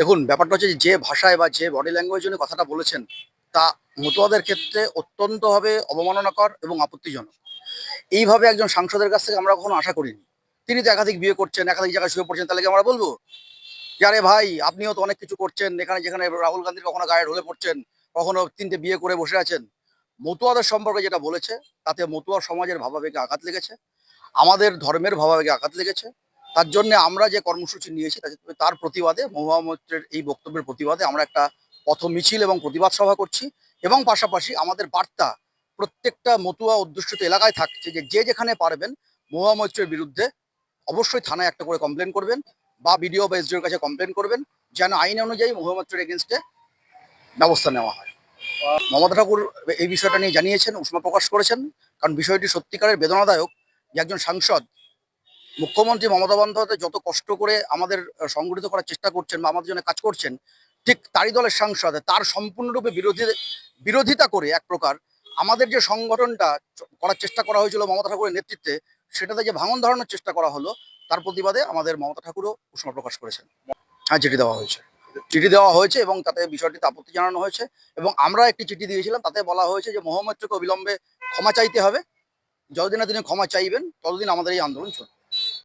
দেখুন, ব্যাপারটা হচ্ছে যে ভাষায় বা যে বডি ল্যাঙ্গুয়েজ উনি কথাটা বলেছেন, তা মতুয়াদের ক্ষেত্রে অত্যন্তভাবে অবমাননাকর এবং আপত্তিজনক। এইভাবে একজন সাংসদের কাছ থেকে আমরা কখনো আশা করিনি। তিনি তো একাধিক বিয়ে করছেন, একাধিক জায়গায় শুয়ে পড়ছেন, তাহলে আমরা বলব? যে, আরে ভাই, আপনিও তো অনেক কিছু করছেন, এখানে যেখানে রাহুল গান্ধীর কখনো গায়ে ঢলে পড়ছেন, কখনো তিনটে বিয়ে করে বসে আছেন। মতুয়াদের সম্পর্কে যেটা বলেছে, তাতে মতুয়া সমাজের ভাবাবেগে আঘাত লেগেছে, আমাদের ধর্মের ভাবাবেগে আঘাত লেগেছে তার জন্য আমরা যে কর্মসূচি নিয়েছি, তার প্রতিবাদে মহুয়া মৈত্রের এই বক্তব্যের প্রতিবাদে আমরা একটা পথ মিছিল এবং প্রতিবাদ সভা করছি। এবং পাশাপাশি আমাদের বার্তা প্রত্যেকটা মতুয়া অধ্যুষিত এলাকায় থাকছে যে যে যেখানে পারবেন মহুয়া মৈত্রের বিরুদ্ধে অবশ্যই থানায় একটা করে কমপ্লেন করবেন বা বিডিও বা এসডিওর কাছে কমপ্লেন করবেন, যেন আইন অনুযায়ী মহুয়া মৈত্রের এগেনস্টে ব্যবস্থা নেওয়া হয়। মমতা ঠাকুর এই বিষয়টা নিয়ে জানিয়েছেন, উষ্মা প্রকাশ করেছেন। কারণ বিষয়টি সত্যিকারের বেদনাদায়ক যে একজন সাংসদ মুখ্যমন্ত্রী মমতা বন্দ্যোপাধ্যায় যত কষ্ট করে আমাদের সংগঠিত করার চেষ্টা করছেন বা আমাদের জন্য কাজ করছেন, ঠিক তারই দলের সাংসদ, তার সম্পূর্ণরূপে বিরোধী, বিরোধিতা করে এক প্রকার আমাদের যে সংগঠনটা করার চেষ্টা করা হয়েছিল মমতা ঠাকুরের নেতৃত্বে, সেটাতে যে ভাঙন ধরানোর চেষ্টা করা হলো, তার প্রতিবাদে আমাদের মমতা ঠাকুরও উষ্মা প্রকাশ করেছেন। হ্যাঁ চিঠি দেওয়া হয়েছে। চিঠি দেওয়া হয়েছে এবং তাতে বিষয়টিতে আপত্তি জানানো হয়েছে এবং আমরা একটি চিঠি দিয়েছিলাম, তাতে বলা হয়েছে যে মোহাম্মদকে অবিলম্বে ক্ষমা চাইতে হবে। যতদিন না তিনি ক্ষমা চাইবেন, ততদিন আমাদের এই আন্দোলন চলবে।